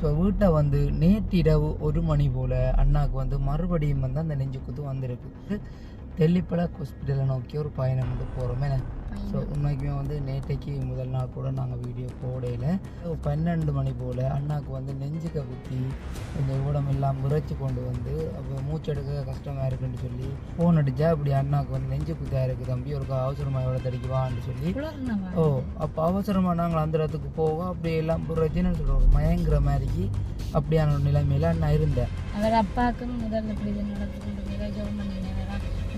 So வீட்டை வந்து நேற்றிரவு ஒரு மணி போல் அண்ணாவுக்கு வந்து மறுபடியும் வந்து அந்த நெஞ்சு குத்து வந்திருக்கு. தெல்லிப்பள ஹாஸ்பிட்டலை நோக்கி ஒரு பயணம் வந்து போகிறோமே ஸோ உண்மைக்குமே வந்து நேற்றைக்கு முதல் நாள் கூட நாங்கள் வீடியோ போடையில் பன்னெண்டு மணி போல் அண்ணாக்கு வந்து நெஞ்சுக்க குத்தி இந்த ஊடம் எல்லாம் விரைச்சி கொண்டு வந்து அப்போ மூச்செடுக்க கஷ்டமாக இருக்குன்னு சொல்லி ஃபோன் அடித்தா அப்படி அண்ணாக்கு வந்து நெஞ்சு குத்தாக இருக்குது தம்பி ஒரு அவசரமாக எவ்வளோ தடிக்கு வான்னு சொல்லி. ஓ அப்போ அவசரமாக நாங்கள் அந்த இடத்துக்கு போவோம் அப்படி எல்லாம் விரைச்சின்னு சொல்கிறோம் மயங்குற மாதிரிக்கு அப்படியான ஒரு நிலைமையில் அண்ணா இருந்தேன். அவர் அப்பாவுக்கும் முதல்ல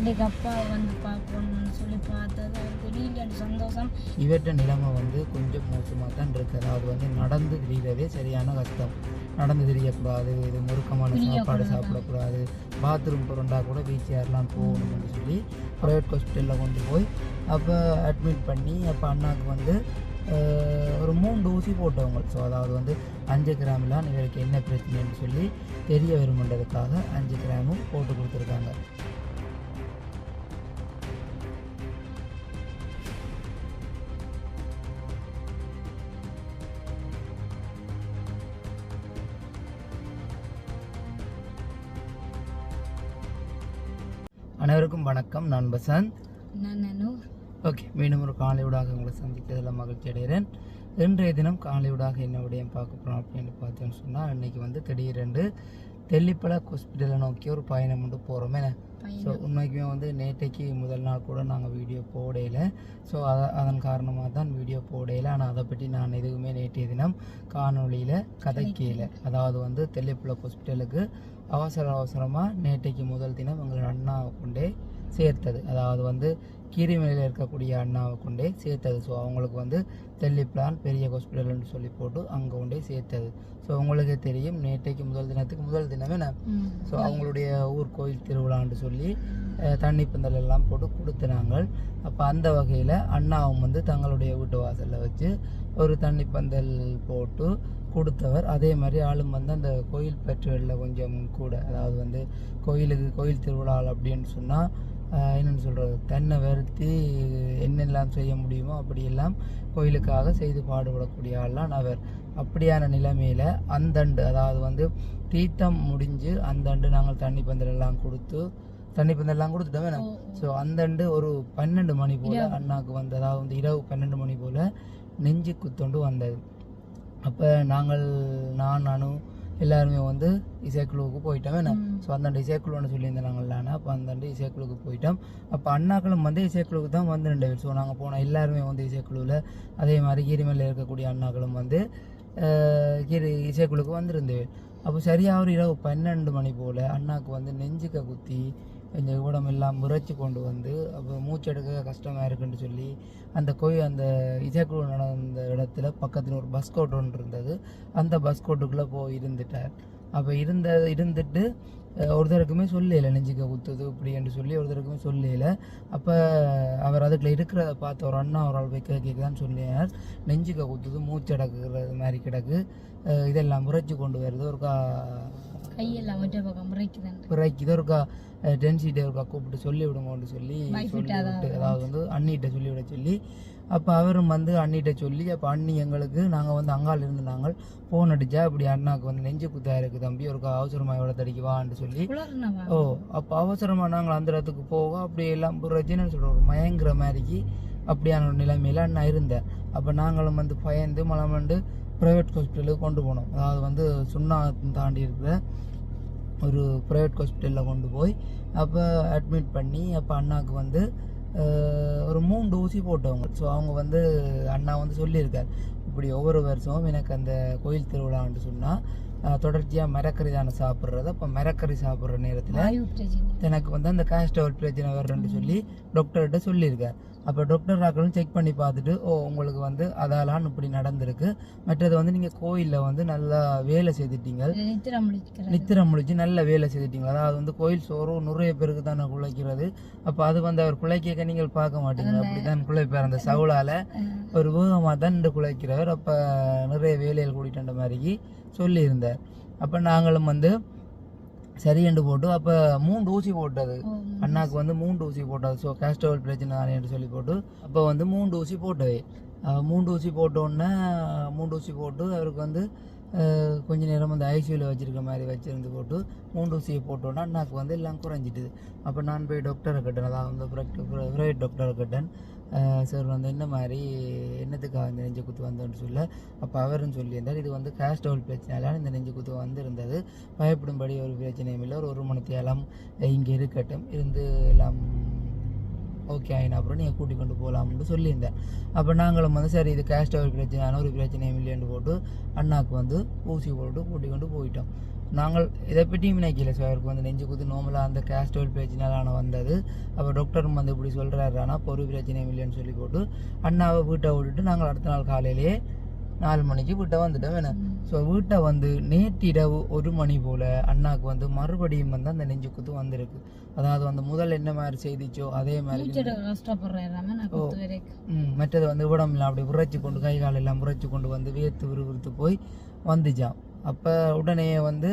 இன்றைக்கு அப்பா வந்து பார்க்கணும்னு சொல்லி பார்த்தது. அவருக்கு சந்தோஷம். இவற்ற நிலைமை வந்து கொஞ்சம் மோசமாக தான் இருக்குது அதாவது வந்து நடந்து திரிகிறதே சரியான கஷ்டம். நடந்து திரியக்கூடாது. இது முறுக்கமான சாப்பாடு சாப்பிடக்கூடாது. பாத்ரூம் புரண்டா கூட வீச்சியாரெலாம் போகணும்னு சொல்லி ப்ரைவேட் ஹாஸ்பிட்டலில் கொண்டு போய் அப்போ அட்மிட் பண்ணி அப்போ அண்ணாக்கு வந்து ஒரு மூணு ஊசி போட்டவங்க. ஸோ அதாவது வந்து அஞ்சு கிராம்லாம் இவருக்கு என்ன பிரச்சனைன்னு சொல்லி தெரிய வருமன்றதுக்காக அஞ்சு கிராமும் போட்டு கொடுத்துருக்காங்க. அனைவருக்கும் வணக்கம். நான் பசந்த் நான் ஓகே மீண்டும் ஒரு காலையூடாக உங்களை சந்திக்கிறதுல மகிழ்ச்சி அடைகிறேன். இன்றைய தினம் காலையூடாக என்ன விடயம் பார்க்க போகிறோம் அப்படின்னு பார்த்தோன்னு சொன்னால் இன்னைக்கு வந்து திடீரென்று தெல்லிப்பள ஹாஸ்பிட்டலை நோக்கி ஒரு பயணம் வந்து போகிறோமே ஸோ உண்மைக்குமே வந்து நேற்றைக்கு முதல் நாள் கூட நாங்கள் வீடியோ போடையில் ஸோ அத அதன் காரணமாக தான் வீடியோ போடையில் ஆனால் அதை பற்றி நான் எதுவுமே நேற்றைய தினம் காணொளியில் கதைக்கையில் அதாவது வந்து தெல்லிப்பள ஹாஸ்பிட்டலுக்கு அவசர அவசரமாக நேற்றைக்கு முதல் தினம் எங்களோட அண்ணாவை கொண்டே சேர்த்தது. அதாவது வந்து கீரிமலையில் இருக்கக்கூடிய அண்ணாவை கொண்டே சேர்த்தது. ஸோ அவங்களுக்கு வந்து தெல்லிப்ளான் பெரிய ஹாஸ்பிட்டல்னு சொல்லி போட்டு அங்கே கொண்டே சேர்த்தது. ஸோ உங்களுக்கே தெரியும் நேற்றைக்கு முதல் தினத்துக்கு முதல் தினமே நான். ஸோ அவங்களுடைய ஊர் கோயில் திருவிழான்னு சொல்லி தண்ணி பந்தல் எல்லாம் போட்டு கொடுத்துனாங்க. அப்போ அந்த வகையில் அண்ணாவும் வந்து தங்களுடைய வீட்டு வாசலில் வச்சு ஒரு தண்ணி பந்தல் போட்டு கொடுத்தவர். அதே மாதிரி ஆளும் வந்து அந்த கோயில் பெற்றுகளில் கொஞ்சம் கூட அதாவது வந்து கோயிலுக்கு கோயில் திருவிழா அப்படின்னு சொன்னால் என்னென்னு சொல்கிறது தென்னை வருத்தி என்னெல்லாம் செய்ய முடியுமோ அப்படியெல்லாம் கோயிலுக்காக செய்து பாடுபடக்கூடிய ஆள்லாம் அவர். அப்படியான நிலைமையில் அந்தண்டு அதாவது வந்து தீர்த்தம் முடிஞ்சு அந்தண்டு நாங்கள் தண்ணி பந்தல் எல்லாம் கொடுத்து தண்ணி பந்தல் எல்லாம் கொடுத்துட்டோமே ஓ. ஸோ அந்தண்டு ஒரு பன்னெண்டு மணி போல் அண்ணாக்கு வந்து அதாவது வந்து இரவு பன்னெண்டு மணி போல் நெஞ்சு குத்தொண்டு வந்தது. அப்போ நாங்கள் நான் அனு எல்லாருமே வந்து இசைக்குழுவுக்கு போயிட்டோம். என்ன. ஸோ அந்தாண்டு இசைக்குழுன்னு சொல்லியிருந்தேன் நாங்கள் அப்போ அந்தாண்டு இசைக்குழுவுக்கு போயிட்டோம். அப்போ அண்ணாக்களும் வந்து இசைக்குழுவுக்கு தான் வந்து ரெண்டு பேர் ஸோ நாங்கள் போனோம் எல்லாருமே வந்து இசைக்குழுவில். அதே மாதிரி கீரிமலையில் இருக்கக்கூடிய அண்ணாக்களும் வந்து கீரி இசைக்குழுவுக்கு வந்திருந்தேன் அப்போ சரியாக ஒரு இரவு பன்னெண்டு மணி போல் அண்ணாக்கு வந்து நெஞ்சுக்க குத்தி இந்த உடம்பெல்லாம் முறைச்சி கொண்டு வந்து அப்போ மூச்செடுக்க கஷ்டமாக இருக்குன்னு சொல்லி அந்த கோயில் அந்த இசைக்குழு நடந்த இடத்துல பக்கத்தில் ஒரு பஸ் கோட் ஒன்று இருந்தது. அந்த பஸ் கோட்டுக்குள்ளே போய் இருந்துட்டார். அப்போ இருந்த இருந்துட்டு ஒருத்தருக்குமே சொல்லல நெஞ்சுக்க குத்துது இப்படி என்று சொல்லி ஒருத்தருக்குமே சொல்லல. அப்போ அவர் அதுக்குள்ள இருக்கிறத பார்த்த ஒரு அண்ணா ஒரு ஆள் போய் கேட்கதான் சொல்லினார் நெஞ்சுக்க குத்துது மூச்சடக்குறது மாதிரி கிடக்கு. இதெல்லாம் முறைச்சி கொண்டு வருது. ஒரு கா கையெல்லாம் ஒற்றை பக்கம் முறைக்குதான் பிறகு இது ஒருக்கா டென்சிட்டே ஒருக்கா கூப்பிட்டு சொல்லி விடுங்கன்னு சொல்லி சொல்லி விட்டு அதாவது வந்து அண்ணிகிட்ட சொல்லி விட சொல்லி அப்போ அவரும் வந்து அண்ணிகிட்ட சொல்லி அப்போ அண்ணி எங்களுக்கு நாங்கள் வந்து அங்கால இருந்து நாங்கள் ஃபோன் அடித்தா அப்படி அண்ணாக்கு வந்து நெஞ்சு குத்தா இருக்குது தம்பி ஒருக்கா அவசரமாக எவ்வளோ தடிக்கு வான்னு சொல்லி. ஓ அப்போ அவசரமாக நாங்கள் அந்த இடத்துக்கு போக அப்படி எல்லாம் பிரச்சனைன்னு சொல்கிறோம் ஒரு மயங்குற மாதிரிக்கு அப்படியான ஒரு நிலைமையில் அண்ணா இருந்தேன் அப்போ நாங்களும் வந்து பயந்து மலமண்டு ப்ரைவேட் ஹாஸ்பிட்டலுக்கு கொண்டு போனோம். அதாவது வந்து சுண்ணா தாண்டி இருக்கிற ஒரு ப்ரைவேட் ஹாஸ்பிட்டலில் கொண்டு போய் அப்போ அட்மிட் பண்ணி அப்போ அண்ணாக்கு வந்து ஒரு மூணு ஊசி போட்டவங்க. ஸோ அவங்க வந்து அண்ணா வந்து சொல்லியிருக்கார். இப்படி ஒவ்வொரு வருஷமும் எனக்கு அந்த கோயில் திருவிழான்னு சொன்னால் தொடர்ச்சியாக மரக்கறி தானே சாப்பிட்றது அப்போ மரக்கறி சாப்பிட்ற நேரத்தில் எனக்கு வந்து அந்த காஸ்டவர் பிரச்சனை வரும்னு சொல்லி டாக்டர்கிட்ட சொல்லியிருக்கார். அப்போ டாக்டர் ஆக்களும் செக் பண்ணி பார்த்துட்டு ஓ உங்களுக்கு வந்து அதாலான்னு இப்படி நடந்திருக்கு. மற்றது வந்து நீங்கள் கோயிலில் வந்து நல்லா வேலை செய்துட்டீங்க. நித்திரம் முடிச்சு நல்ல வேலை செய்துட்டீங்க. அதாவது வந்து கோயில் சோறு நிறைய பேருக்கு தானே குழைக்கிறது அப்போ அது வந்து அவர் குழைக்க நீங்கள் பார்க்க மாட்டீங்க. அப்படி தான் குழைப்பார் அந்த சவுளால். ஒரு வேகமாக தான் நின்று குழைக்கிறவர் அப்போ நிறைய வேலைகள் கூட்டிகிட்ட மாதிரி சொல்லியிருந்தார். அப்போ நாங்களும் வந்து சரியென்று போட்டு அப்போ மூன்று ஊசி போட்டது. அண்ணாக்கு வந்து மூன்று ஊசி போட்டது. ஸோ கேஸ்டவல் பிரச்சனை தானே என்று சொல்லி போட்டு அப்போ வந்து மூன்று ஊசி போட்டது. மூன்று ஊசி போட்ட உடனே மூன்று ஊசி போட்டு அவருக்கு வந்து கொஞ்ச நேரம் அந்த ஐசியூவில் வச்சிருக்க மாதிரி வச்சிருந்து போட்டு மூன்று ஊசியை போட்டோன்னா அண்ணாக்கு வந்து எல்லாம் குறைஞ்சிட்டுது. அப்போ நான் போய் டாக்டரை கட்டேன் அதாவது வந்து ப்ரைவேட் டாக்டரை கட்டேன் சார் வந்து என்ன மாதிரி என்னத்துக்காக இந்த நெஞ்சு குத்து வந்தோன்னு சொல்ல அப்போ அவரும் சொல்லியிருந்தார் இது வந்து கேஸ்டோல் பிரச்சனையால இந்த நெஞ்சு குத்து வந்திருந்தது. பயப்படும்படி ஒரு பிரச்சனையும் இல்லை ஒரு ஒரு மணி தேலம் இங்கே இருக்கட்டும் இருந்து எல்லாம் ஓகே ஆயினா அப்புறம் நீங்கள் கூட்டிக் கொண்டு போகலாம்னு சொல்லியிருந்தேன். அப்போ நாங்களும் வந்து சரி இது கேஸ்ட் ஒரு பிரச்சனையான ஒரு பிரச்சனையும் இல்லைன்னு போட்டு அண்ணாவுக்கு வந்து ஊசி போட்டு கூட்டிக் கொண்டு போயிட்டோம். நாங்கள் இதை பற்றியும் நினைக்கல ஸோ அவருக்கு வந்து நெஞ்சு குத்து நோமலாக அந்த கேஸ்டோல் பிரச்சனையால வந்தது. அப்போ டாக்டரும் வந்து இப்படி சொல்கிறாரு ஆனால் பொறு பிரச்சனையும் இல்லைன்னு சொல்லி போட்டு அண்ணாவை வீட்டை விட்டுட்டு நாங்கள் அடுத்த நாள் காலையிலேயே நாலு மணிக்கு வீட்டை வந்துட்டோம் வேணும் ஸோ வீட்டை வந்து நேற்றிரவு ஒரு மணி போல் அண்ணாவுக்கு வந்து மறுபடியும் வந்து அந்த நெஞ்சு குத்து வந்திருக்கு. அதாவது வந்து முதல் என்ன மாதிரி செய்திச்சோ அதே மாதிரி மற்றது வந்து உடம்புல அப்படி உரைச்சி கொண்டு கை கால் எல்லாம் உரைச்சி கொண்டு வந்து வேர்த்து விறுவிறுத்து போய் வந்துச்சான் அப்போ உடனே வந்து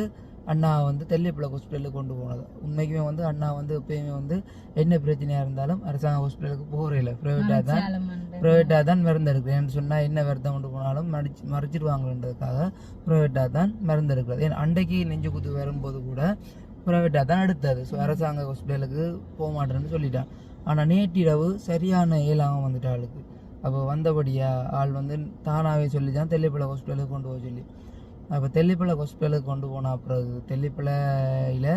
அண்ணா வந்து தெல்லிப்பள ஹாஸ்பிட்டலுக்கு கொண்டு போனது. உண்மைக்குமே வந்து அண்ணா வந்து எப்பயுமே வந்து என்ன பிரச்சனையாக இருந்தாலும் அரசாங்க ஹாஸ்பிட்டலுக்கு போகிறதில்ல ப்ரைவேட்டாக தான் ப்ரைவேட்டாக தான் மருந்து ஏன்னு சொன்னால் என்ன வருத்தம் கொண்டு போனாலும் மடிச்சு மறைச்சிடுவாங்கன்றதுக்காக ப்ரைவேட்டாக தான் மருந்து எடுக்கிறது ஏன்னா அன்றைக்கு நெஞ்சு குத்து வரும்போது கூட ப்ரைவேட்டாக தான் எடுத்தது. ஸோ அரசாங்க ஹாஸ்பிட்டலுக்கு போக மாட்டேன்னு சொல்லிட்டான் ஆனால் நேற்றிரவு சரியான ஏலாம வந்துட்டா ஆளுக்கு. அப்போ வந்தபடியா ஆள் வந்து தானாகவே சொல்லி தான் தெல்லிப்பளை ஹாஸ்பிட்டலுக்கு கொண்டு போக சொல்லி. அப்போ தெல்லிப்பளை ஹாஸ்பிட்டலுக்கு கொண்டு போனால் அப்புறம் தெல்லிப்பளையில்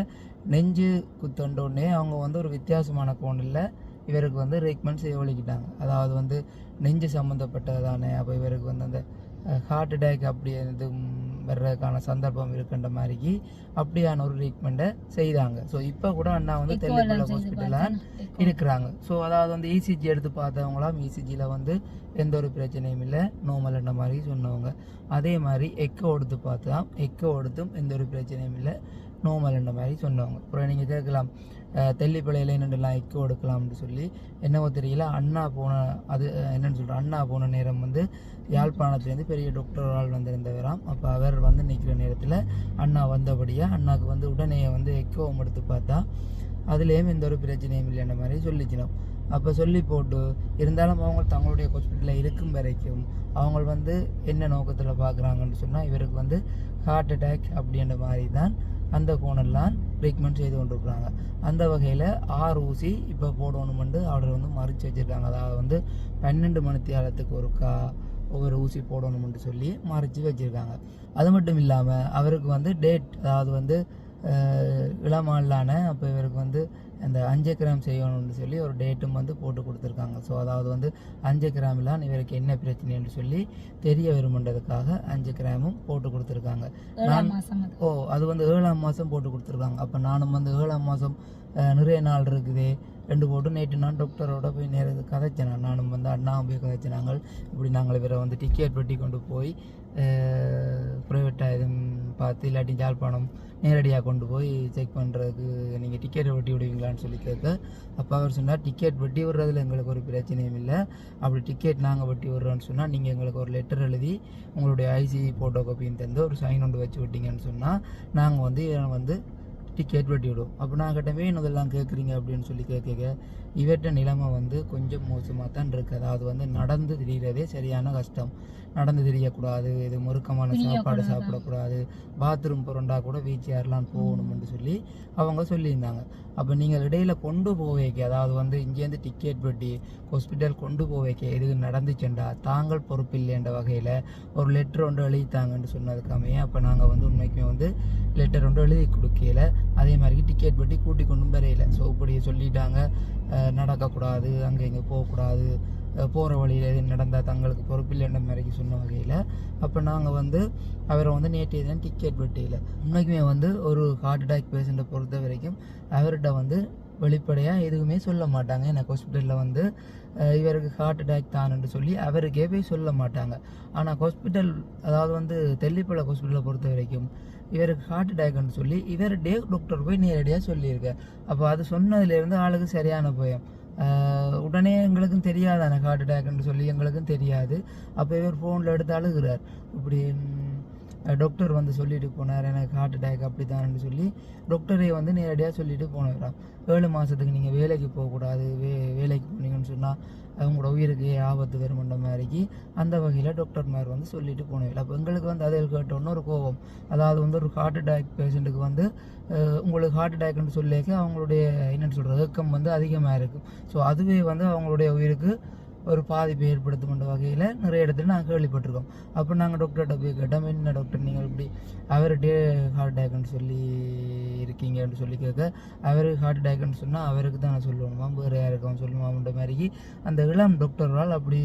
நெஞ்சு குத்தண்டோடனே அவங்க வந்து ஒரு வித்தியாசமான கோணில் இவருக்கு வந்து ட்ரீட்மெண்ட் செய்ய ஒழிக்கிட்டாங்க அதாவது வந்து நெஞ்சு சம்மந்தப்பட்டது தானே அப்போ இவருக்கு வந்து அந்த ஹார்ட் அட்டாக் அப்படி இது வர்றதுக்கான சந்தர்ப்பம் இருக்குன்ற மாதிரிக்கு அப்படியான ஒரு ட்ரீட்மெண்ட்டை செய்தாங்க. ஸோ இப்போ கூட அண்ணா வந்து தெல்லிப்பளை ஹாஸ்பிட்டலில் இருக்கிறாங்க. ஸோ அதாவது வந்து இசிஜி எடுத்து பார்த்தவங்களாம் இசிஜியில் வந்து எந்த ஒரு பிரச்சனையும் இல்லை நோமல்ன்ற மாதிரி சொன்னவங்க. அதே மாதிரி எக்கோ எடுத்து பார்த்தா எக்கோ எடுத்தும் எந்த ஒரு பிரச்சனையும் இல்லை நோமல்ன்ற மாதிரி சொன்னவங்க. அப்புறம் நீங்கள் கேட்கலாம் தெல்லிப்பிள்ளையில் என்னென்னலாம் எக்கோ எடுக்கலாம்னு சொல்லி என்னவோ தெரியல அண்ணா போன அது என்னென்னு சொல்கிற அண்ணா போன நேரம் வந்து யாழ்ப்பாணத்துலேருந்து பெரிய டாக்டர் ஒரு ஆள் வந்திருந்தவராம். அப்போ அவர் வந்து நிற்கிற நேரத்தில் அண்ணா வந்தபடியாக அண்ணாவுக்கு வந்து உடனே வந்து எக்கோவும் எடுத்து பார்த்தா அதுலேயும் எந்த ஒரு பிரச்சனையும் இல்லைன்ற மாதிரி சொல்லிச்சினோம். அப்போ சொல்லி போட்டு இருந்தாலும் அவங்க தங்களுடைய ஹாஸ்பிட்டலில் இருக்கும் வரைக்கும் அவங்க வந்து என்ன நோக்கத்தில் பார்க்குறாங்கன்னு சொன்னால் இவருக்கு வந்து ஹார்ட் அட்டாக் அப்படின்ற மாதிரி தான் அந்த கோணெல்லாம் ட்ரீட்மெண்ட் செய்து கொண்டிருக்கிறாங்க. அந்த வகையில் ஆறு ஊசி இப்போ போடணுமெண்டு ஆர்டர் வந்து மறுத்து வச்சுருக்காங்க. அதாவது வந்து பன்னெண்டு மணி தியாலத்துக்கு ஒருக்கா ஒவ்வொரு ஊசி போடணுமென்று சொல்லி மறைச்சு வச்சுருக்காங்க. அது மட்டும் இல்லாமல் அவருக்கு வந்து டேட் அதாவது வந்து அஹ், இளமாலான அப்போ இவருக்கு வந்து அந்த அஞ்சு கிராம் செய்யணும்னு சொல்லி ஒரு டேட்டும் வந்து போட்டு கொடுத்துருக்காங்க. ஸோ அதாவது வந்து அஞ்சு கிராமிலான் இவருக்கு என்ன பிரச்சனைன்னு சொல்லி தெரிய வருமன்றதுக்காக அஞ்சு கிராமும் போட்டு கொடுத்துருக்காங்க. அது. ஓ அது வந்து ஏழாம் மாதம் போட்டு கொடுத்துருக்காங்க. அப்போ நானும் வந்து ஏழாம் மாதம் நிறைய நாள் இருக்குது. ரெண்டு போட்டு நேற்று நான் டாக்டரோட போய் நேரது கதைச்சேன். நான். நானும் வந்து அண்ணாவும் போய் கதைச்சேன். நாங்கள் இப்படி நாங்கள் இவரை வந்து டிக்கெட் வெட்டி கொண்டு போய் ப்ரைவேட்டாக எதுவும் பார்த்து இல்லாட்டி ஜாழ்ப்பாணம் நேரடியாக கொண்டு போய் செக் பண்ணுறதுக்கு நீங்கள் டிக்கெட் வெட்டி விடுவீங்களான்னு சொல்லி கேட்க அப்போ அவர் சொன்னார் டிக்கெட் வெட்டி விடுறதுல எங்களுக்கு ஒரு பிரச்சனையும் இல்லை. அப்படி டிக்கெட் நாங்கள் வெட்டி விடுறோன்னு சொன்னால் நீங்கள் எங்களுக்கு ஒரு லெட்டர் எழுதி உங்களுடைய ஐசி ஃபோட்டோ காப்பியும் தந்து ஒரு சைன் ஒன்று வச்சு விட்டீங்கன்னு சொன்னால் நாங்கள் வந்து வந்து டிக்கெட் வெட்டி விடுவோம். அப்போ நான் கிட்டவே இதெல்லாம் கேட்குறீங்க? அப்படின்னு சொல்லி கேட்க இவர்கிட்ட நிலைமை வந்து கொஞ்சம் மோசமாக தான் இருக்குது. அதாவது வந்து நடந்து திரிகிறதே சரியான கஷ்டம். நடந்து திரியக்கூடாது இது முறுக்கமான சாப்பாடு சாப்பிடக்கூடாது பாத்ரூம் புரண்டா கூட வீச்சு யாரெல்லாம் போகணும்னு சொல்லி அவங்க சொல்லியிருந்தாங்க. அப்போ நீங்கள் இடையில கொண்டு போவேக்க அதாவது வந்து இங்கேருந்து டிக்கெட் வெட்டி ஹாஸ்பிட்டல் கொண்டு போவேக்க எது நடந்துச்சுண்டா? தாங்கள் பொறுப்பில்லைன்ற வகையில் ஒரு லெட்டர் ஒன்று எழுதித்தாங்கன்னு சொன்னதுக்காமே அப்போ நாங்கள் வந்து உண்மைக்குமே வந்து லெட்டர் ஒன்று எழுதி கொடுக்கல. அதே மாதிரி டிக்கெட் வெட்டி கூட்டி கொண்டும் வரையில. ஸோ இப்படி சொல்லிட்டாங்க. நடக்கக்கூடாது அங்கே இங்கே போகக்கூடாது போகிற வழியில் எது நடந்தால் தங்களுக்கு பொறுப்பில்லைன்ற மாதிரி சொன்ன வகையில் அப்போ நாங்கள் வந்து அவரை வந்து நேற்றைய தினம் டிக்கெட் பெட்டியில் உண்மைக்குமே வந்து ஒரு ஹார்ட் அட்டாக் பேஷண்ட்டை பொறுத்த வரைக்கும் அவர்கிட்ட வந்து வெளிப்படையாக எதுவுமே சொல்ல மாட்டாங்க. எனக்கு ஹாஸ்பிட்டலில் வந்து இவருக்கு ஹார்ட் அட்டாக் தானுன்னு சொல்லி அவருக்கே போய் சொல்ல மாட்டாங்க. ஆனால் ஹாஸ்பிட்டல் அதாவது வந்து தெல்லிப்பள ஹாஸ்பிட்டலை பொறுத்த வரைக்கும் இவருக்கு ஹார்ட் அட்டாக்னு சொல்லி இவர் டே டாக்டர் போய் நேரடியாக சொல்லியிருக்கார் அப்போ அது சொன்னதுலேருந்து ஆளுக்கு சரியான பயம். உடனே எங்களுக்கும் தெரியாதானே ஹார்ட் அட்டாக்னு சொல்லி எங்களுக்கும் தெரியாது. அப்போ இவர் ஃபோனில் எடுத்து அழுகிறார். இப்படி டாக்டர் வந்து சொல்லிட்டு போனார் எனக்கு ஹார்ட் அட்டாக் அப்படி தான்னு சொல்லி டாக்டரே வந்து நேரடியாக சொல்லிட்டு போனாராம் ஏழு மாதத்துக்கு நீங்கள் வேலைக்கு போகக்கூடாது வே வேலைக்கு போனீங்கன்னு சொன்னால் அவங்களோட உயிருக்கு ஆபத்து வருமன்ற மாதிரிக்கு அந்த வகையில் டாக்டர்மார் வந்து சொல்லிட்டு போனவில்லை அப்போ எங்களுக்கு வந்து அதில் கேட்டோன்னு ஒரு கோபம். அதாவது வந்து ஒரு ஹார்ட் அட்டாக் பேஷண்ட்டுக்கு வந்து உங்களுக்கு ஹார்ட் அட்டாக்னு சொல்லிக்க அவங்களுடைய என்னென்னு சொல்கிற ஏக்கம் வந்து அதிகமாக இருக்கும் ஸோ அதுவே வந்து அவங்களுடைய உயிருக்கு ஒரு பாதிப்பை ஏற்படுத்தும் வகையில் நிறைய இடத்துல நாங்கள் கேள்விப்பட்டிருக்கோம். அப்போ நாங்கள் டாக்டர்கிட்ட போய் கேட்டோம் என்ன டாக்டர் நீங்கள் இப்படி அவர்கிட்டே ஹார்ட் அட்டாக்னு சொல்லி இருக்கீங்கன்னு சொல்லி கேட்க அவருக்கு ஹார்ட் அட்டாக்னு சொன்னால் அவருக்கு தான் நான் சொல்லணுமா? வேறு யாருக்கும் சொல்லணுமான்ற மாதிரி அந்த இளம் டாக்டரால் அப்படி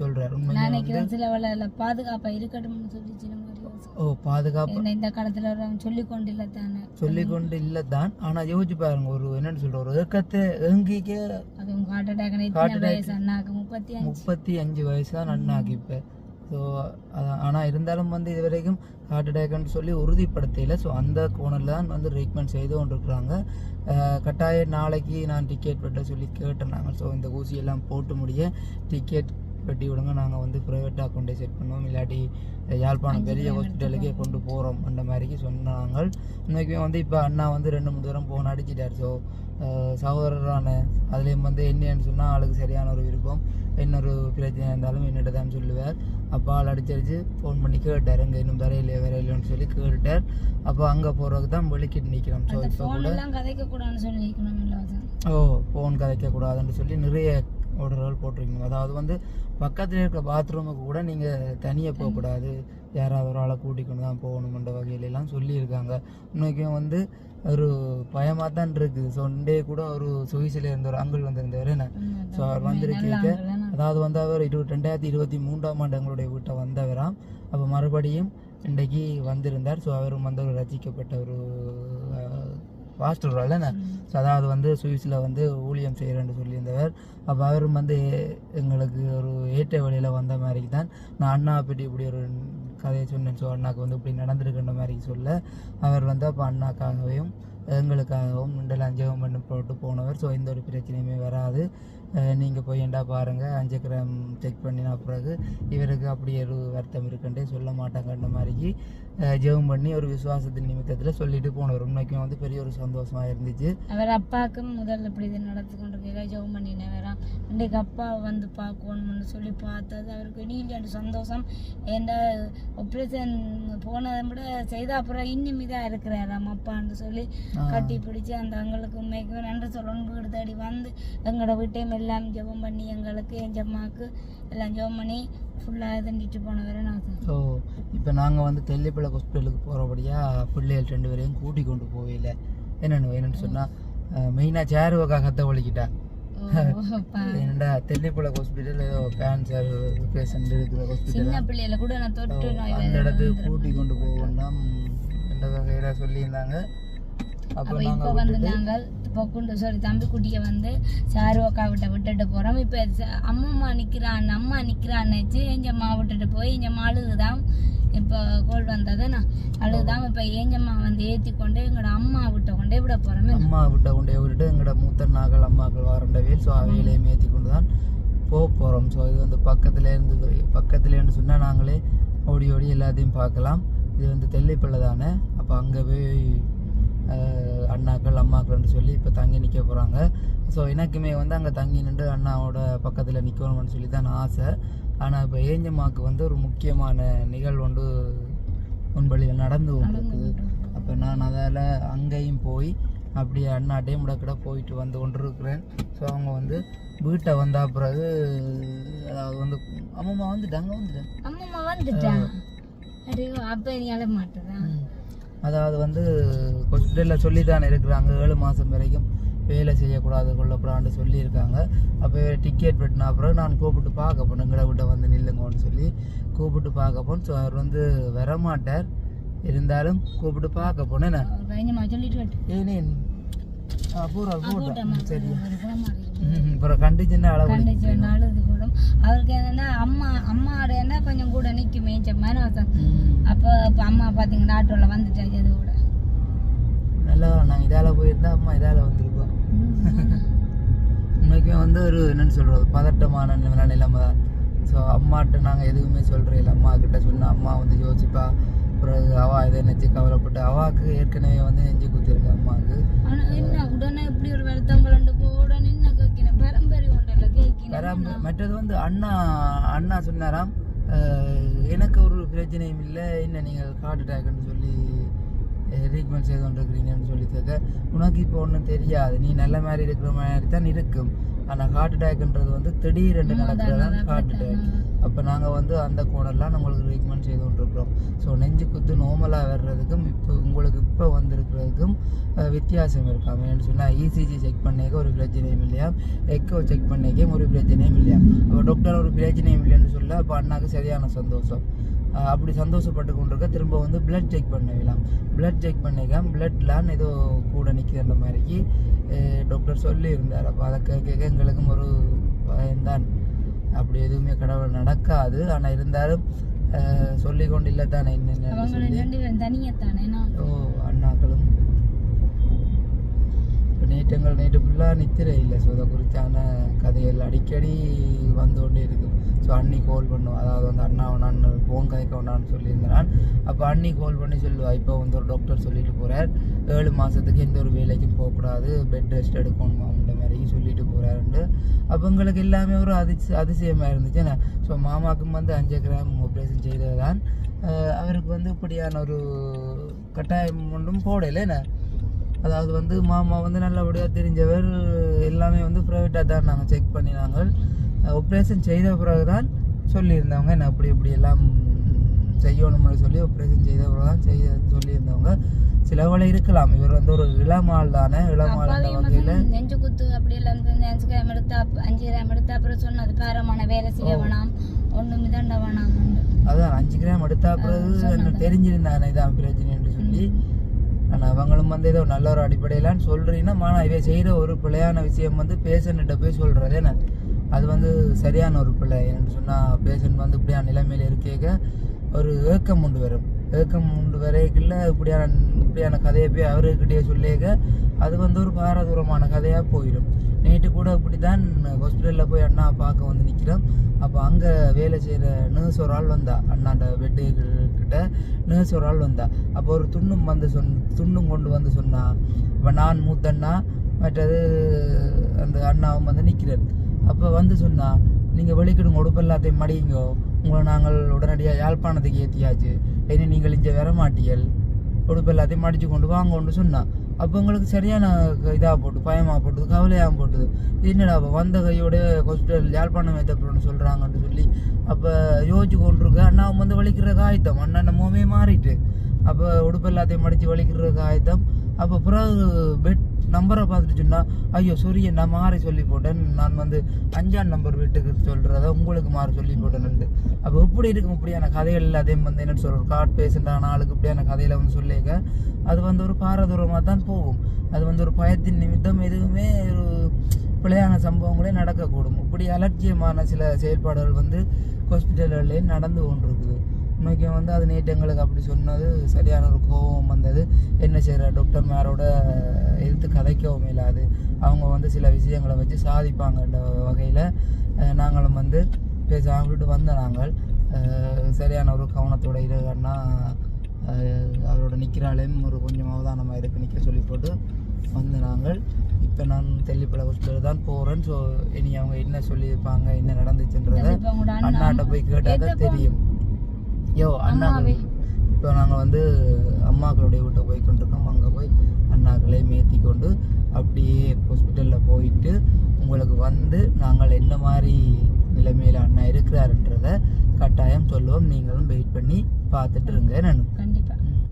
சொல்கிறார் நான் உண்மையாக வந்து நினைக்கிறேன் சில வேலை பாதுகாப்பா இருக்கட்டும்னு சொல்லி சின்ன மாதிரி யோசிக்கிறேன். ஓ பாதுகாப்பு. இந்த காலத்துல சொல்லி கொண்டு இல்லை தானே சொல்லிக்கொண்டு இல்லை தான் ஆனால் யோசிச்சு பாருங்க ஒரு என்னன்னு சொல்கிற ஒரு ஏக்கத்தை ஏங்கிக்க அது உங்க ஹார்ட் அட்டாக். வயசு அண்ணாக்கு? முப்பத்தி முப்பத்தி அஞ்சு வயசு தான் நன்னாக்கு இப்போ. ஸோ ஆனால் இருந்தாலும் வந்து இது வரைக்கும் ஹார்ட் அட்டாக்னு சொல்லி உறுதிப்படுத்தல. ஸோ அந்த கோணலில் தான் வந்து ட்ரீட்மெண்ட் செய்து கொண்டிருக்கிறாங்க. கட்டாய நாளைக்கு நான் டிக்கெட் வெட்ட சொல்லி கேட்டேன் நாங்கள் ஸோ இந்த ஊசியெல்லாம் போட்டு முடிய டிக்கெட் வெட்டி விடுங்க. நாங்கள் வந்து ப்ரைவேட்டாக கொண்டு செட் பண்ணுவோம். இல்லாட்டி யாழ்ப்பாணம் பெரிய ஹாஸ்பிட்டலுக்கே கொண்டு போகிறோம் அந்த மாதிரிக்கு சொன்னாங்க உண்மைக்குமே வந்து இப்போ அண்ணா வந்து ரெண்டு மூணு தூரம் போன் அடிச்சிட்டார். ஸோ சகோதரரான அதுலேயும் வந்து என்னன்னு சொன்னால் ஆளுக்கு சரியான ஒரு விருப்பம். இன்னொரு பிரச்சனை இருந்தாலும் என்னிட்ட தான் சொல்லுவார். அப்போ ஆள் அடிச்சடிச்சு ஃபோன் பண்ணி கேட்டார். எங்கே இன்னும் வரையிலையே வரையிலன்னு சொல்லி கேட்டார் அப்போ அங்கே போகிறதுக்கு தான் வெளிக்கிட்டு நிற்கிறோம் ஸோ இப்போ போன் கூட. ஓ ஃபோன் கதைக்கக்கூடாதுன்னு சொல்லி நிறைய ஆர்டர்கள் போட்டிருக்கணும் அதாவது வந்து பக்கத்தில் இருக்க பாத்ரூமுக்கு கூட நீங்கள் தனியாக போகக்கூடாது யாராவது ஒரு ஆளை கூட்டிக்கொண்டு தான் போகணுமென்ற வகையிலெல்லாம் சொல்லியிருக்காங்க. உண்மைக்கும் வந்து ஒரு பயமாக தான் இருக்குது ஸோ இண்டே கூட ஒரு சுவிஸில் இருந்த ஒரு அங்கிள் வந்திருந்தவர் என்ன. ஸோ அவர் வந்திருக்கீங்க? அதாவது வந்து அவர் இரு ரெண்டாயிரத்தி இருபத்தி மூன்றாம் ஆண்டு எங்களுடைய வீட்டை வந்தவராம். அப்போ மறுபடியும் இன்றைக்கு வந்திருந்தார். ஸோ அவரும் வந்து ஒரு ரசிக்கப்பட்ட ஒரு பாஸ்டர் இல்லைண்ணே ஸோ அதாவது வந்து சுவிஸில் வந்து ஊழியம் செய்கிறேன்னு சொல்லியிருந்தவர். அப்போ அவரும் வந்து எங்களுக்கு ஒரு ஏற்ற வழியில் வந்த மாதிரி தான். நான் அண்ணா பற்றி இப்படி ஒரு கதையை சொன்னேன் ஸோ அண்ணாக்கு வந்து இப்படி நடந்திருக்கின்ற மாதிரி சொல்ல அவர் வந்து அப்போ அண்ணாக்காகவும் எங்களுக்காகவும் மிண்டல் அஞ்சகம் பண்ணி போட்டு போனவர். ஸோ எந்த ஒரு பிரச்சனையுமே வராது. நீங்கள் போய் ஏண்டா பாருங்கள் அஞ்சு கிராம் செக் பண்ணின பிறகு இவருக்கு அப்படி ஒரு வருத்தம் இருக்குன்றே சொல்ல மாட்டாங்கன்ற மாதிரிக்கு ஜெபம் பண்ணி ஒரு விசுவாசத்தின் நிமித்தத்தில் சொல்லிட்டு போனவர். உண்மைக்கும் வந்து பெரிய ஒரு சந்தோஷமாக இருந்துச்சு. அவர் அப்பாவுக்கும் முதல்ல இப்படி இது நடந்து கொண்டு ஜெபம் பண்ணினேன் வேற இன்றைக்கு அப்பா வந்து பார்க்கணும்னு சொல்லி பார்த்தது அவருக்கு நீண்ட சந்தோஷம். ஏண்டா ஆப்ரேஷன் போனதை விட செய்த அப்புறம் இன்னும் இதாக இருக்கிறாராம் அப்பான்னு சொல்லி. கட்டி பிடிச்சி அந்த எங்களுக்கு உண்மைக்கு நன்றி சொல்லணும் வீடு தேடி வந்து எங்களோட வீட்டையும் எல்லாம் ஜெபம் பண்ணி எங்களுக்கு என் அம்மாவுக்கு எல்லாம் ஜெபம் பண்ணி ஃபுல்லாக தண்டிட்டு போனவரை நான் ஸோ இப்போ நாங்கள் வந்து தெல்லிப்பளை ஹாஸ்பிட்டலுக்கு போகிறபடியாக பிள்ளைகள் ரெண்டு பேரையும் கூட்டி கொண்டு போகல என்னென்னு என்னென்னு சொன்னால் மெயினாக சேருவக்கா கத்த ஒழிக்கிட்டா என்னடா தெல்லிப்பளை ஹாஸ்பிட்டல் ஏதோ கேன்சர் பேஷண்ட் இருக்கிற ஹாஸ்பிட்டல் கூட நான் நோய் அந்த இடத்துக்கு கூட்டி கொண்டு போகணும் என்ற வகையில் சொல்லியிருந்தாங்க அப்போ இப்போ வந்து நாங்கள் பொக்குண்டு சாரி தம்பி குட்டியை வந்து சாரு அக்கா விட்ட விட்டுட்டு போகிறோம் இப்போ அம்மம்மா நிற்கிறான் அம்மா நிற்கிறான்னுச்சு எஞ்சம்மா விட்டுட்டு போய் எஞ்சம்மா அழுகுதான் இப்போ கோல் வந்ததுன்னா அழுகுதான் இப்போ ஏஞ்சம்மா வந்து ஏற்றி கொண்டு எங்களோட அம்மா விட்ட கொண்டே விட போகிறோம் அம்மா விட்ட கொண்டே விட்டுட்டு எங்களோட மூத்த நாங்கள் அம்மாக்கள் வரண்டவேல் ஸோ அவையிலையும் ஏற்றி கொண்டு தான் போக போகிறோம் ஸோ இது வந்து பக்கத்துல இருந்து பக்கத்துலேருந்து சொன்னால் நாங்களே ஓடி ஓடி எல்லாத்தையும் பார்க்கலாம். இது வந்து தெல்லிப்பள்ளை தானே அப்போ அங்கே போய் அண்ணாக்கள் அம்மாக்கள்னு சொல்லி இப்போ தங்கி நிற்க போகிறாங்க ஸோ எனக்குமே வந்து அங்கே தங்கி நின்று அண்ணாவோட பக்கத்தில் நிற்கணும்னு சொல்லி தான் ஆசை. ஆனால் இப்போ ஏஞ்சம்மாவுக்கு வந்து ஒரு முக்கியமான நிகழ்வு ஒன்று முன்பள்ளியில் நடந்து கொண்டிருக்குது. அப்போ நான் அதால் அங்கேயும் போய் அப்படியே அண்ணாட்டையும் முடக்கிட போயிட்டு வந்து கொண்டிருக்கிறேன். ஸோ அவங்க வந்து வீட்டை வந்தா பிறகு அதாவது வந்து அம்மம்மா வந்துட்டாங்க வந்துட்டேன். அம்மம்மா வந்துட்டான் அப்போ நீ அழ மாட்டேதான் அதாவது வந்து ஹாஸ்பிட்டலில் சொல்லி தானே இருக்கிறாங்க. ஏழு மாதம் வரைக்கும் வேலை செய்யக்கூடாது கொள்ளப்படான்னு சொல்லியிருக்காங்க. அப்போ டிக்கெட் வெட்டினா பிறகு நான் கூப்பிட்டு பார்க்க போனேன். எங்கட விட்ட வந்து நில்லுங்கன்னு சொல்லி கூப்பிட்டு பார்க்க போனேன். ஸோ அவர் வந்து வரமாட்டார். இருந்தாலும் கூப்பிட்டு பார்க்க போனேன் ஏனே பூரா சரி அப்புறம் கண்டிச்சுன்னா அளவு கண்டிச்சு வேணும், அழுது கூடும் அவருக்கு என்னன்னா அம்மா அம்மாவோட என்ன கொஞ்சம் கூட நிற்கும் மேய்ச்சமான அப்போ இப்போ அம்மா பார்த்தீங்கன்னா ஆட்டோவில் வந்துட்டாச்சு அது கூட. நல்லா நாங்கள் இதால் போயிருந்தா அம்மா இதால் வந்திருக்கோம் உண்மைக்குமே வந்து ஒரு என்னன்னு சொல்கிறது பதட்டமான நில- நிலைமை தான் ஸோ அம்மாட்ட நாங்கள் எதுவுமே சொல்கிறோம் இல்லை அம்மா கிட்ட சொன்னால் அம்மா வந்து யோசிப்பா. பிறகு அவா இதை நினச்சி கவலைப்பட்டு அவாவுக்கு ஏற்கனவே வந்து நெஞ்சு குத்திருக்கு அம்மாவுக்கு. ஆனா என்ன உடனே இப்படி ஒரு வருத்தம் மற்றது வந்து அண்ணா அண்ணா சொன்னாராம் எனக்கு ஒரு பிரச்சனையும் இல்லை. என்ன நீங்கள் ஹார்ட் அட்டாக்னு சொல்லி ட்ரீட்மெண்ட் செய்து கொண்டிருக்கிறீங்கன்னு சொல்லி கேட்க உனக்கு இப்போ ஒன்றும் தெரியாது. நீ நல்ல மாதிரி இருக்கிற மாதிரி தான் இருக்கும். ஆனால் ஹார்ட் அட்டாக்ன்றது வந்து திடீரென்று நடக்கிறது? தான் ஹார்ட் அட்டாக் அப்போ நாங்கள் வந்து அந்த கோணெல்லாம் நம்மளுக்கு ட்ரீட்மெண்ட் செய்து கொண்டிருக்கிறோம். ஸோ நெஞ்சு குத்து நார்மலாக வர்றதுக்கும் இப்போ உங்களுக்கு இப்போ வந்திருக்கிறதுக்கும் வித்தியாசம் இருக்காம ஏன்னு சொன்னால் இசிஜி செக் பண்ணிக்க ஒரு பிரச்சனையும் இல்லையா? எக்கோ செக் பண்ணிக்க ஒரு பிரச்சனையும் இல்லையா? அப்போ டாக்டர் ஒரு பிரச்சனையும் இல்லைன்னு சொல்ல அப்போ அண்ணாக்கு சரியான சந்தோஷம். அப்படி சந்தோஷப்பட்டு கொண்டிருக்க திரும்ப வந்து பிளட் செக் பண்ணலாம். பிளட் செக் பண்ணிக்க பிளட்லாம் ஏதோ கூட நிற்கிற மாதிரிக்கு டாக்டர் சொல்லி இருந்தார் அப்போ அதை கேட்க எங்களுக்கும் ஒரு பயம்தான். அப்படி எதுவுமே கடவுள் நடக்காது. ஆனால் இருந்தாலும் சொல்லி கொண்டு இல்லை தானே நான்? ஓ அண்ணாக்களும். இப்போ நேற்றுங்கள் நேற்று ஃபுல்லாக நித்திரை இல்லை. ஸோ அதை குறித்தான கதைகள் அடிக்கடி வந்து கொண்டே இருக்கும். ஸோ அண்ணி கால் பண்ணுவோம் அதாவது வந்து அண்ணா வேணான்னு ஃபோன் கதைக்க வேணான்னு சொல்லியிருந்தான் அப்போ அண்ணி கால் பண்ணி சொல்லுவா. இப்போ வந்து ஒரு டாக்டர் சொல்லிட்டு போகிறார் ஏழு மாதத்துக்கு எந்த ஒரு வேலைக்கும் போகக்கூடாது. பெட் ரெஸ்ட் எடுக்கணும்? அந்த மாதிரி. சொல்லிட்டு போகிறாருண்டு அப்போ எங்களுக்கு எல்லாமே ஒரு அதிச அதிசயமாக இருந்துச்சு. என்ன? ஸோ மாமாக்கும் வந்து அஞ்சு கிராம் ஆப்ரேஷன் செய்தது தான் அவருக்கு வந்து இப்படியான ஒரு கட்டாயம் ஒன்றும் போடலை. என்ன? அதாவது வந்து மாமா வந்து நல்லபடியாக தெரிஞ்சவர். எல்லாமே வந்து ப்ரைவேட்டாக தான் நாங்கள் செக் பண்ணி நாங்கள் ஆப்ரேஷன் செய்த பிறகு தான் சொல்லியிருந்தவங்க. என்ன? அப்படி இப்படி எல்லாம் செய்யணும்னு சொல்லி ஆப்ரேஷன் செய்த பிறகு தான் செய்ய சொல்லியிருந்தவங்க. சில வேளை இருக்கலாம். இவர் வந்து ஒரு இளமாள் தானே? இளமாள் வகையில். நெஞ்சு குத்து அப்படி எல்லாம் அஞ்சு கிராம் எடுத்தா அஞ்சு கிராம் எடுத்தா அப்புறம் சொன்னது பேரமான வேலை செய்ய வேணாம் ஒண்ணு மிதண்ட வேணாம் அதான் அஞ்சு கிராம் எடுத்தா பிறகு தெரிஞ்சிருந்தானே இதான் பிரச்சனைன்னு சொல்லி. ஆனால் அவங்களும் வந்து ஏதோ நல்ல ஒரு அடிப்படையிலான்னு சொல்கிறீங்கன்னா ஆனால் இவை செய்கிற ஒரு பிழையான விஷயம் வந்து பேஷண்ட்ட போய் சொல்கிறது என்ன? அது வந்து சரியான ஒரு பிள்ளை என்று சொன்னால் பேஷண்ட் வந்து இப்படியான நிலைமையில் இருக்கேக்க ஒரு ஏக்கம் உண்டு வரும். ஏக்கம் உண்டு வரைக்குள்ள இப்படியான இப்படியான கதையை போய் அவர்கிட்டே சொல்லிக்க அது வந்து ஒரு பாரதூரமான கதையாக போயிடும். நேற்று கூட இப்படி தான் ஹாஸ்பிட்டலில் போய் அண்ணா பார்க்க வந்து நிற்கிறோம் அப்போ அங்கே வேலை செய்கிற நர்ஸ் ஒரு ஆள் வந்தா. அண்ணாண்ட பெட்டு கிட்ட நர்ஸ் ஒரு ஆள் வந்தா. அப்போ ஒரு துண்ணும் வந்து சொன் துண்ணும் கொண்டு வந்து சொன்னா இப்போ நான் மூத்தண்ணா மற்றது அந்த அண்ணாவும் வந்து நிற்கிறார் அப்போ வந்து சொன்னால் நீங்கள் வெளிக்கிடுங்க உடுப்பு எல்லாத்தையும் மடியுங்கோ. உங்களை நாங்கள் உடனடியாக யாழ்ப்பாணத்துக்கு ஏற்றியாச்சு இனி நீங்கள் இங்கே வர மாட்டியல் உடுப்பு எல்லாத்தையும் மடித்து கொண்டு வாங்கன்னு சொன்னான் அப்போ உங்களுக்கு சரியான இதாக போட்டு பயமாக போட்டுது கவலையாக போட்டுது. என்னடா அப்போ வந்த கையோட ஹாஸ்பிட்டல் யாழ்ப்பாணம் ஏற்றப்படும்னு சொல்கிறாங்கன்னு சொல்லி அப்போ யோசிச்சு கொண்டிருக்க அண்ணா வந்து வலிக்கிற காயத்தம் அண்ணன் மோமே மாறிட்டு. அப்போ உடுப்பு எல்லாத்தையும் மடித்து வலிக்கிற காயத்தம். அப்போ பிறகு பெட் நம்பரை பார்த்துட்டு சொன்னால் ஐயோ சூரிய நான் மாறி சொல்லி போட்டேன் நான் வந்து அஞ்சாம் நம்பர் வீட்டுக்கு சொல்கிறத உங்களுக்கு மாறி சொல்லி போட்டேன்ட்டு அப்போ இப்படி இருக்கும்? இப்படியான கதைகள் எல்லாத்தையும் வந்து என்ன சொல்கிற கார்ட் பேஷண்டான ஆளுக்கு இப்படியான கதையில் வந்து சொல்லிக்க அது வந்து ஒரு பாரதூரமாக தான் போகும். அது வந்து ஒரு பயத்தின் நிமித்தம் எதுவுமே ஒரு பிழையான சம்பவங்களே நடக்கக்கூடும். இப்படி அலட்சியமான சில செயல்பாடுகள் வந்து ஹாஸ்பிட்டல்களிலே நடந்து கொண்டிருக்குது. உண்மைக்கு வந்து அது நேற்று எங்களுக்கு அப்படி சொன்னது சரியான ஒரு கோபம் வந்தது. என்ன செய்கிற டாக்டர்மாரோட எதிர்த்து கதைக்கவும் இல்லாது அவங்க வந்து சில விஷயங்களை வச்சு சாதிப்பாங்கன்ற வகையில். நாங்களும் வந்து பேசாம விட்டு வந்த நாங்கள். சரியான ஒரு கவனத்தோட இருன்னா அவரோட நிற்கிறாலையும் ஒரு கொஞ்சம் அவதானமாக இருக்கு நிற்க சொல்லி போட்டு வந்து நாங்கள். இப்போ நான் தெல்லிப்பட ஹாஸ்பிட்டல் தான் போகிறேன் ஸோ இனி அவங்க என்ன சொல்லியிருப்பாங்க என்ன நடந்துச்சுன்றதை அண்ணாட்ட போய் கேட்டால் தான் தெரியும். யோ அண்ணா. இப்போ நாங்கள் வந்து அம்மாக்களுடைய வீட்டை போய் கொண்டிருக்கோம். அங்கே போய் அண்ணாக்களை மேத்தி கொண்டு அப்படியே ஹாஸ்பிட்டலில் போயிட்டு உங்களுக்கு வந்து நாங்கள் என்ன மாதிரி நிலைமையில் அண்ணா இருக்கிறாருன்றத கட்டாயம் சொல்லுவோம். நீங்களும் வெயிட் பண்ணி பார்த்துட்டு இருங்க நான் கண்டிப்பா.